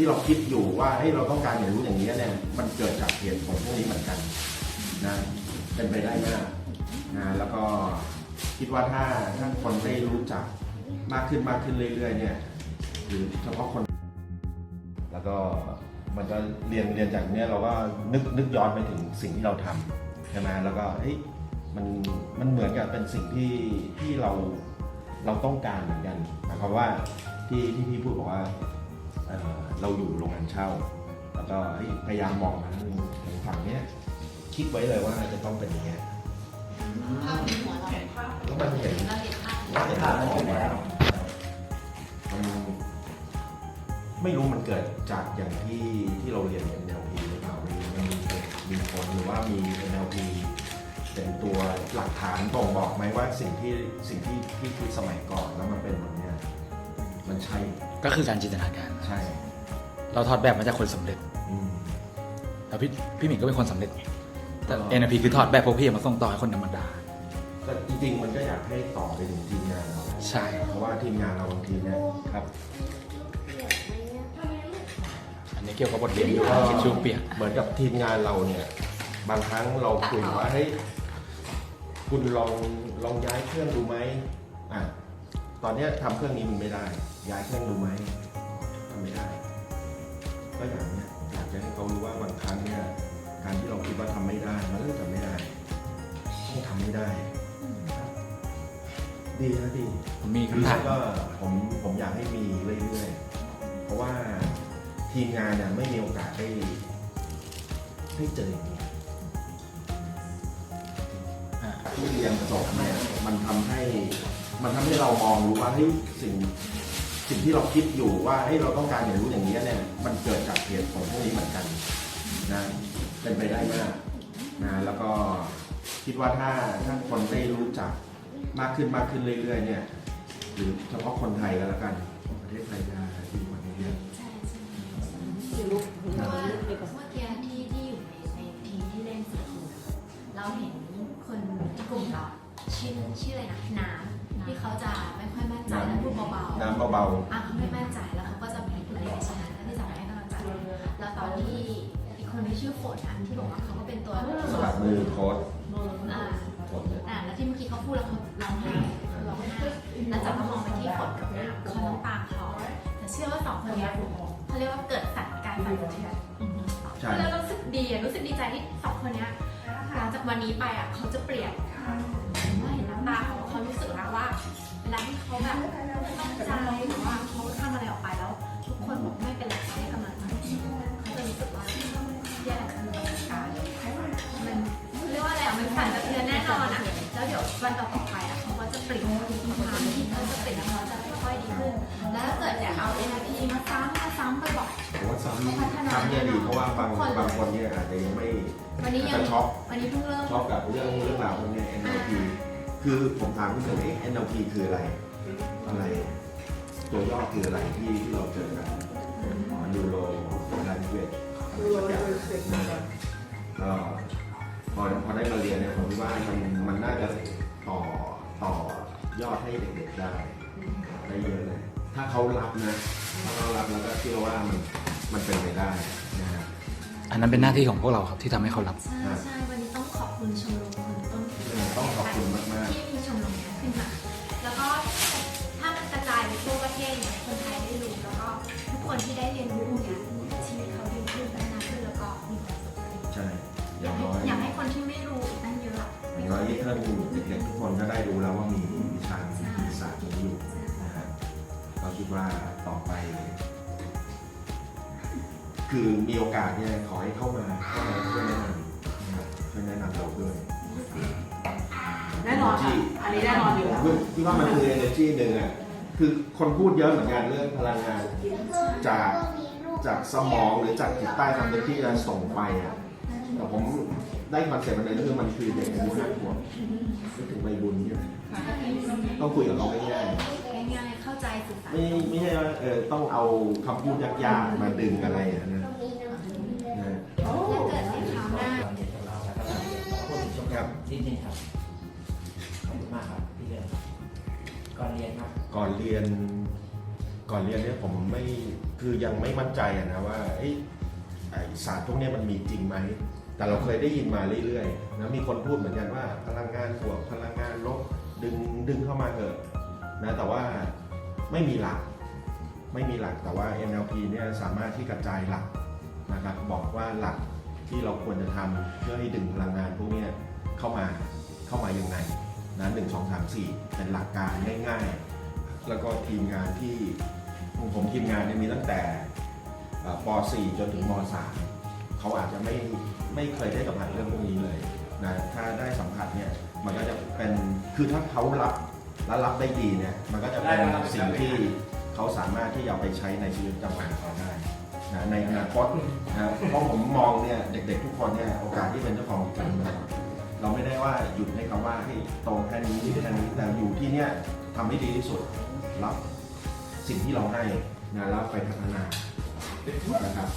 ที่เราคิดอยู่ว่าให้ยเราต้องการเรียนรู้อย่างนี้เนี่ยมันเกิดจากเหตุผลพวกนี้เหมือนกันนะเป็นไปได้มากนะแล้วก็คิดว่าถ้าถ้าคนได้รู้จักมากขึ้นมากขึ้นเรื่อยๆเนี่ยหรือเฉพาะคน แล้วก็มันก็เรียนเรียนจากเนี้ยเราก็นึกนึกย้อนไปถึงสิ่งที่เราทำใช่ไหมแล้วก็เฮ้ยมันมันเหมือนกับเป็นสิ่งที่ที่เราเราต้องการเหมือนกันหมายความว่าที่ที่พี่พูดบอกว่า เอ่อเราอยู่โรงงานเช่า แล้วก็เฮ้ยพยายามมองมาทางทางฝั่งเนี้ยคิดไว้เลยว่าจะต้องเป็นอย่างเงี้ยภาพในหัวเราแล้วมันเห็นเราเห็นภาพว่าจะทำออกมามันไม่รู้มันเกิดจากอย่างที่ที่เราเรียน NLP หรือเปล่ามีมันมีมีผลหรือว่ามี NLP เป็นตัวหลักฐานบ่งบอกไหมว่าสิ่งที่สิ่งที่ที่คิดสมัยก่อนแล้วมันเป็นแบบเนี้ย มันใช่ก็คือการจินตนาการ ใช่เราถอดแบบมาจากคนสำเร็จอืม แล้วพี่พี่หมิงก็เป็นคนสำเร็จ แต่อ๋อ NLP คือถอดแบบพวกพี่มาส่งต่อให้คนธรรมดา แต่จริงๆมันก็อยากให้ต่อไปถึงทีมงานเราใช่ เพราะว่าทีมงานเราบางทีเนี่ยครับ อันนี้เกี่ยวกับบทเรียนอยู่ทิชชู่เปียก เหมือนกับทีมงานเราเนี่ย บางครั้งเราคุยว่าเฮ้ยคุณลองลองย้ายเครื่องดูไหมอะ ตอนเนี้ยทำเครื่องนี้มันไม่ได้ ย้ายเครื่องดูไหมทำไม่ได้ ก็อย่างเนี้ยอยากจะให้เขารู้ว่าบางครั้งเนี่ยการที่เราคิดว่าทำไม่ได้มันก็ทำไม่ได้ต้องทำไม่ได้ ดีนะดีผมมีคำถามก็ผมผมอยากให้มีเรื่อยๆเพราะว่าทีมงานเนี่ยไม่มีโอกาสได้ได้เจออย่างนี้อ่าที่เรียนจบเนี่ยมันทำให้ มันทำให้เรามองรู้ว่าเฮ้ยสิ่งสิ่งที่เราคิดอยู่ว่าให้ยเราต้องการเรียนรู้อย่างนี้เนี่ยมันเกิดจากเหตุผลพวกนี้เหมือนกันนะเป็นไปได้มากนะแล้วก็คิดว่าถ้าถ้าคนได้รู้จักมากขึ้นมากขึ้นเรื่อย ๆ เนี่ยหรือเฉพาะคนไทยก็แล้วกันประเทศไทยจะดีกว่านี้เยอะใช่ใช่เพราะว่าเมื่อกี้ที่ที่อยู่ในในทีมที่เล่นสีคูเราเห็นคนกลุ่มเราชื่อชื่ออะไรนะน้ำที่ เขาจะไม่ค่อยมั่นใจแล้วพูดเบาๆน้ำเบาอะเขาไม่มั่นใจแล้วเขาก็จะผิดเลยฉะนั้นที่จะให้กำลังใจแล้วตอนที่อีกคนที่ชื่อฝนอะที่บอกว่าเขาก็เป็นตัวๆสลับมือโค้ดอ่าโค้ดเนี่ยอ่าแล้วที่เมื่อกี้เขาพูดแล้วเขาร้องไห้เขาร้องไห้แล้วจับก็มองไปที่ฝนกับน้ำเขาน้ำตาคลอแต่เชื่อว่าสองคนเนี้ยเขาเรียกว่าเกิดสั่นการสั่นสะเทือนใช่แล้วรู้สึกดีอะรู้สึกดีใจที่สองคนเนี้ยหลังจากวันนี้ไปอะเขาจะเปลี่ยนเมื่อเห็นน้ำตาเขาเขารู้สึกแล้วว่า ดี๋ยววันต่อๆไปอะเขาก็จะเปลี่ยนความคิดเขาจะเปลี่ยนเขาจะค่อยๆดีขึ้น แล้วถ้าเกิดอยากเอา NLP มาซ้ำมาซ้ำบ่อยๆผมว่าซ้ำซ้ำเนี่ยดีเพราะว่าบางบางคนเนี่ยอาจจะยังไม่วันนี้ยัจะงช็อกวันนี้เพิ่งเริ่ม ช็อกกับเรื่องเรื่องราวพวกเนี้ย NLP คือผมถามคุณเสกเอ๊ะ NLP คืออะไร อะไร ตัวย่อคืออะไรที่ที่เราเจอกันอ๋อ Neuro Language อะไรสักอย่างนะก็พ อพอได้มาเรียนเนี่ยผมคิดว่ามันมันน่าจะต่อต่อยอดให้เด็กๆได้ได้เยอะเลยถ้าเขารับนะถ้าเขารับแล้วก็เชื่อว่ามันมันเป็นไปได้นะฮะอันนั้นเป็นหน้าที่ของพวกเราครับที่ทำให้เขารับ ใช่ใช่วันนี้ต้องขอบคุณชมรมคนต้นคิดต้องขอบคุณมากๆที่มีชมรมนี้ขึ้นมา แล้วก็ถ้ามันกระจายไปทั่วประเทศเนี่ยคนไทยได้รู้แล้วก็ทุกคนที่ได้เรียนรู้เนี่ยชีวิตเขาดีขึ้นพัฒนาขึ้นแล้วก็มีความสุขขึ้นใช่ออยาย่ากงให้น้อย อยากให้คน ที่ไม่รู้อีกตั้งเยอะอะอย่างน้อยที่ท่านเด็กๆทุกคนก็ได้รู้แล้วว่ามีวิชาวิทยาศาสตร์นี้อยู่นะฮะเราคิดว่าต่อไป คือมีโอกาสเนี่ยขอให้เข้ามาเข้ามาช่วยแนะนำนะครับช่วยแนะนำเราด้วยแน่นอนค่ะอันนี้แน่นอนอยู่แล้วที่ว่ามันคือ energy หนึ่งอะคือคนพูดเยอะเหมือนกันเรื่องพลังงานจากจากสมองหรือจากจิตใต้สำนึกที่จะส่งไปอะแต่ผม ได้คอนเซ็ปต์มันเลยก็คือมันคือเด็กอายุห้าขวบนึกถึงใบบุญใช่ไหมต้องคุยกับเขาง่ายง่ายๆเข้าใจสื่อสารๆไม่ไม่ใช่ว่าเออต้องเอาคำพูดยากๆมาดึงอะไรอะนะนะถ้าเกิดในคราวหน้าตอนเรียนของเราแล้วก็ตอนเรียนของผู้ชมครับนิดนึงครับขอบคุณมากครับพี่เลิศก่อนเรียนครับก่อนเรียน ก่อนเรียนเนี่ยผมไม่คือยังไม่มั่นใจอะนะว่าเอ้ยไอศาสตร์พวกเนี้ยมันมีจริงไหม แต่เราเคยได้ยินมาเรื่อยๆนะมีคนพูดเหมือนกันว่า พลังงานบวกพลังงานลบดึงดึงเข้ามาเถอะนะแต่ว่าไม่มีหลัก ไม่มีหลักแต่ว่า NLP เนี่ยสามารถที่กระจายหลักนะครับบอกว่าหลักที่เราควรจะทำเพื่อให้ดึงพลังงานพวกเนี้ยเข้ามาเข้ามายังไงนะหนึ่งสองสามสี่เป็นหลักการง่าย ๆ แล้วก็ทีมงานที่ผมทีมงานเนี่ยมีตั้งแต่เอ่อป .4 จนถึงม .3 เขาอาจจะไม่ ไม่เคยได้สัมผัสเรื่องพวกนี้เลยนะถ้าได้สัมผัสเนี่ยมันก็จะเป็นคือถ้าเขารับและรับได้ดีเนี่ยมันก็จะเป็นสิ่งที่เขาสามารถที่จะเอาไปใช้ในชีวิตประจำวันของเขาได้นะในอนาคตนะเพราะผมมองเนี่ยเด็กๆทุกคนเนี่ยโอกาสที่เป็นเจ้าของกิจการเนี่ยเราไม่ได้ว่าหยุดให้เขาว่าให้โตแค่นี้แค่นี้แต่อยู่ที่เนี่ยทำให้ดีที่สุดรับสิ่งที่เราให้นะแล้วไปพัฒนานะครับ